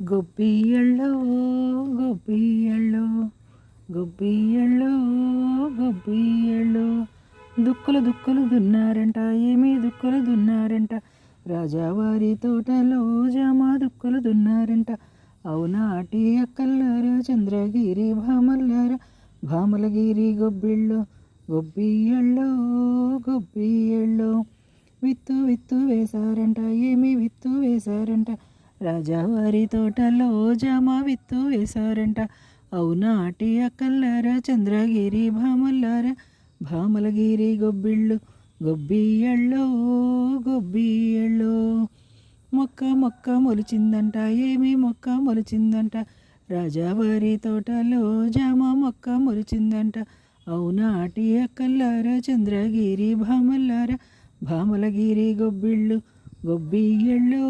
గొబ్బియళ్ళో గొబ్బియళ్ళో గొబ్బియళ్ళో గొబ్బియళ్ళో దుక్కులు దుక్కులు దున్నారంట ఏమి దుక్కులు దున్నారంట. రాజావారి తోటలో జామా దుక్కులు దున్నారంట. అవునాటి అక్కల్లారా చంద్రగిరి భామల్లారా భామలగిరి గొబ్బిళ్ళు గొబ్బియళ్ళు గొబ్బియళ్ళు విత్తు విత్తు వేశారంట ఏమి విత్తు వేశారంట. రాజావారి తోటలో జామ విత్తు వేశారంట. అవునాటి అక్కల్లారా చంద్రగిరి భామల్లారా భామలగిరి గొబ్బిళ్ళు గొబ్బియళ్ళో గొబ్బియళ్ళో మొక్క మొక్క మొలిచిందంట ఏమి మొక్క మొలిచిందంట. రాజావారి తోటలో జామ మొక్క మొలిచిందంట. అవునాటి అక్కల్లారా చంద్రగిరి భామల్లారా భామలగిరి గొబ్బిళ్ళు గొబ్బియళ్ళో